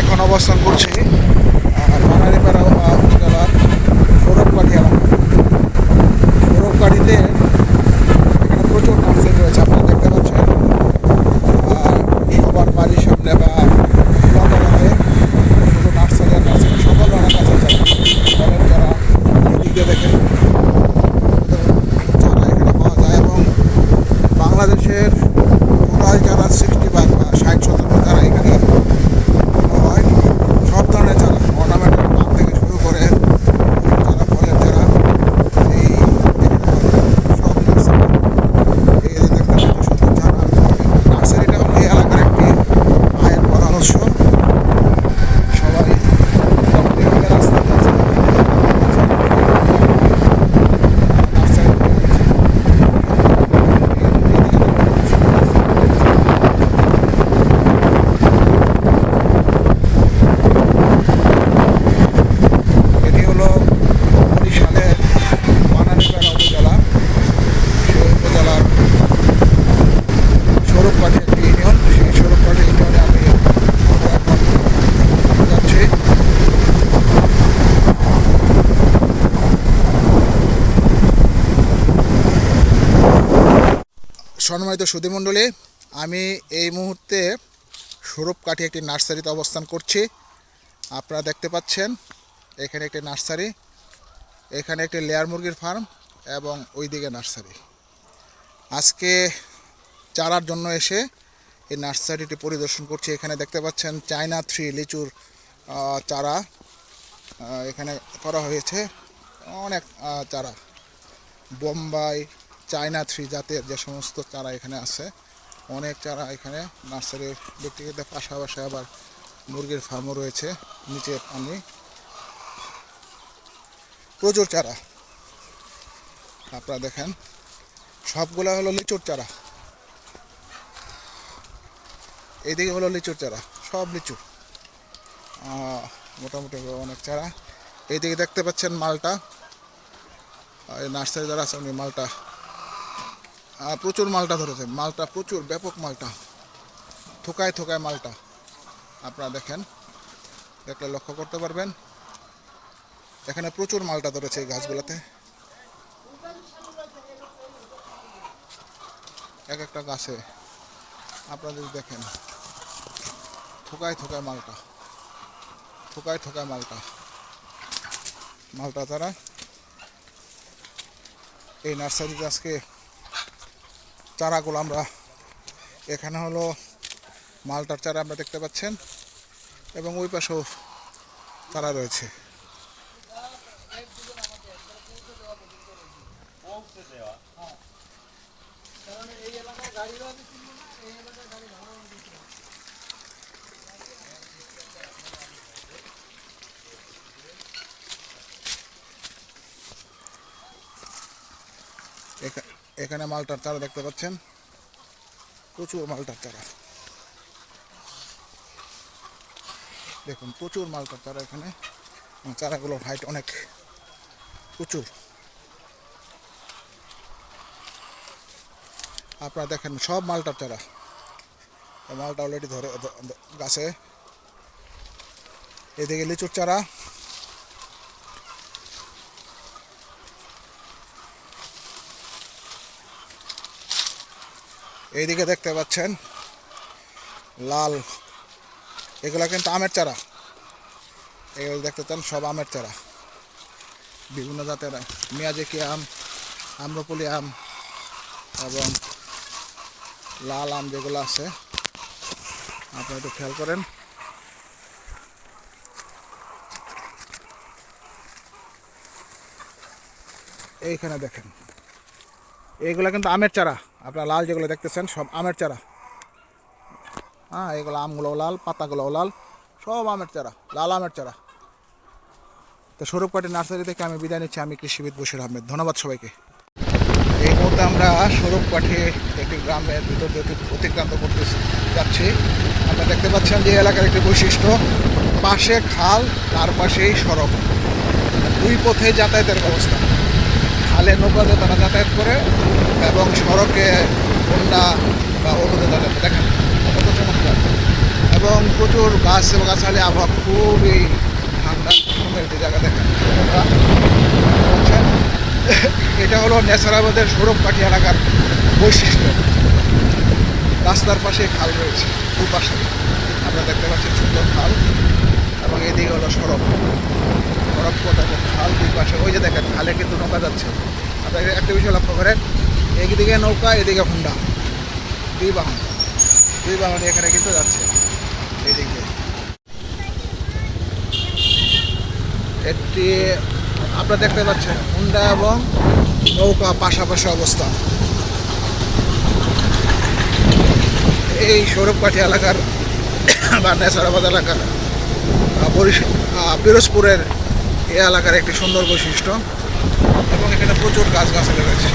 এখন অবস্থান করছি। বানারিপাড়া উপজেলার সৌরভকাঠি এলাকা সৌরভকাঠিতে এখানে প্রচুর নার্সারি রয়েছে আপনারা দেখতে পাচ্ছেন আর সবার বাড়ির সামনে বা লতাপাতে শুধু নার্সারি আর নার্সারি সকল ধরনের নার্সারি ফলের যারা এদিকে দেখেন চারা এখানে পাওয়া যায় এবং বাংলাদেশের টোটাল যারা সিক্সটি ভাগ বা ষাট শতাংশ যারা এখানে হয় সব ধরনের চারা অর্নামেন্টাল পাম থেকে শুরু করে যারা ফলের চারা এই এখানে পাওয়া যায়। সব নার্সারি এই যে দেখতে পাচ্ছেন সুন্দর চারা নার্সারিটা হলো এই এলাকার একটি আয়ের প্রধান উৎস সবাই মোটামুটি এখানে রাস্তার কাছে নার্সারি এটি হলো বরিশালের বানারীপাড়া উপজেলা সেই উপজেলার স্বরূপপাঠি একটি ইউনিয়ন সেই স্বরূপপাঠি ইউনিয়নে আমি এখন যাচ্ছি সম্মানিত সুধীমণ্ডলী আমি এই মুহূর্তে স্বরূপকাঠি একটি নার্সারিতে অবস্থান করছি। আপনারা দেখতে পাচ্ছেন, এখানে একটি নার্সারি, এখানে একটি লেয়ার মুরগির ফার্ম এবং ওইদিকে নার্সারি। আজকে চারার জন্য এসে এই নার্সারিটি পরিদর্শন করছি। এখানে দেখতে পাচ্ছেন চায়না থ্রি লিচুর চারা এখানে করা হয়েছে। অনেক চারা। বোম্বাই চায়না থ্রি জাতের যে সমস্ত চারা এখানে আছে, অনেক চারা এখানে নার্সারির ব্যক্তিগত পাশাপাশি আবার মুরগির ফার্মও রয়েছে, নিচে পানি। প্রচুর চারা। আপনারা দেখেন, সবগুলা হলো লিচুর চারা। এইদিকে হলো লিচুর চারা, সব লিচু। মোটামুটি অনেক চারা। এইদিকে দেখতে পাচ্ছেন মালটা। নার্সারি যারা আছে, উনি মালটা প্রচুর মালটা ধরেছে। মালটা প্রচুর, ব্যাপক মালটা। থোকায় থোকায় মালটা। আপনারা দেখেন, দেখলে লক্ষ্য করতে পারবেন। এখানে প্রচুর মালটা ধরেছে এই গাছগুলোতে। এক একটা গাছে। আপনারা যদি দেখেন, থোকায় থোকায় মালটা। থোকায় থোকায় মালটা। মালটা তারা এই নার্সারিতে আজকে চারাগুলো আমরা এখানে হলো মালটার চারা আমরা দেখতে পাচ্ছেন এবং ওই পাশেও চারা রয়েছে। এখা- এখানে মালটার চারা দেখতে পাচ্ছেন? প্রচুর মালটার চারা। দেখুন, প্রচুর মালটার চারা এখানে। এবং চারাগুলোর হাইট অনেক প্রচুর। আপনারা দেখেন, সব মালটার চারা। মালটা অলরেডি ধরে গাছে। এদিকে লিচুর চারা। এইদিকে দেখতে পাচ্ছেন, লাল। এগুলো কিন্তু আমের চারা। এগুলো দেখতে চান, সব আমের চারা। বিভিন্ন জাতের মিয়াজেকি আম, আম্রপলি আম, এবং লাল আম যেগুলো আছে। আপনি একটু খেয়াল করেন। এইখানে দেখেন। এইগুলো কিন্তু আমের চারা। আপনারা লাল যেগুলো দেখতেছেন, সব আমের চারা। হ্যাঁ এগুলো আমগুলোও লাল, পাতাগুলোও লাল, সব আমের চারা, লাল আমের চারা। তো স্বরূপকাঠি নার্সারি থেকে আমি বিদায় নিচ্ছি। আমি কৃষিবিদ বশির আহমেদ। ধন্যবাদ সবাইকে। এই মুহূর্তে আমরা স্বরূপকাঠি একটি গ্রামের ভিতর দিয়ে অতিক্রান্ত করতে যাচ্ছি। আপনারা দেখতে পাচ্ছেন যে এলাকার একটি বৈশিষ্ট্য, পাশে খাল, তার পাশেই সড়ক। দুই পথে যাতায়াতের ব্যবস্থা। খালে নৌকাতে তারা যাতায়াত করে এবং সড়কে হোন্ডা বা অটোতে যাতায়াত দেখেন কত চমৎকার। এবং প্রচুর গাছ এবং গাছালি আবহাওয়া খুবই ঠান্ডা একটি জায়গা দেখেন? এটা হলো নেসারাবাদের সৌরভকাঠি এলাকার বৈশিষ্ট্য। রাস্তার পাশে খাল রয়েছে, দুপাশে। আমরা দেখতে পাচ্ছি সুন্দর খাল এবং এদিকে হলো সড়ক। সড়ক পথ এবং খাল দুই পাশে ওই যে দেখেন, খালে কিন্তু নৌকা যাচ্ছে। আপনারা একটা বিষয় লক্ষ্য করেন একদিকে নৌকা, এদিকে হুন্ডা। দুই বাহন। দুই বাহন এখানে কিন্তু যাচ্ছে। এদিকে। একটি আপনারা দেখতে পাচ্ছেন, হুন্ডা এবং নৌকা পাশাপাশি অবস্থা। এই সৌরভকাঠি এলাকার বা নেসারাবাদ এলাকার পিরোজপুরের এই এলাকার একটি সুন্দর বৈশিষ্ট্য। এবং এখানে প্রচুর গাছগাছালি রয়েছে।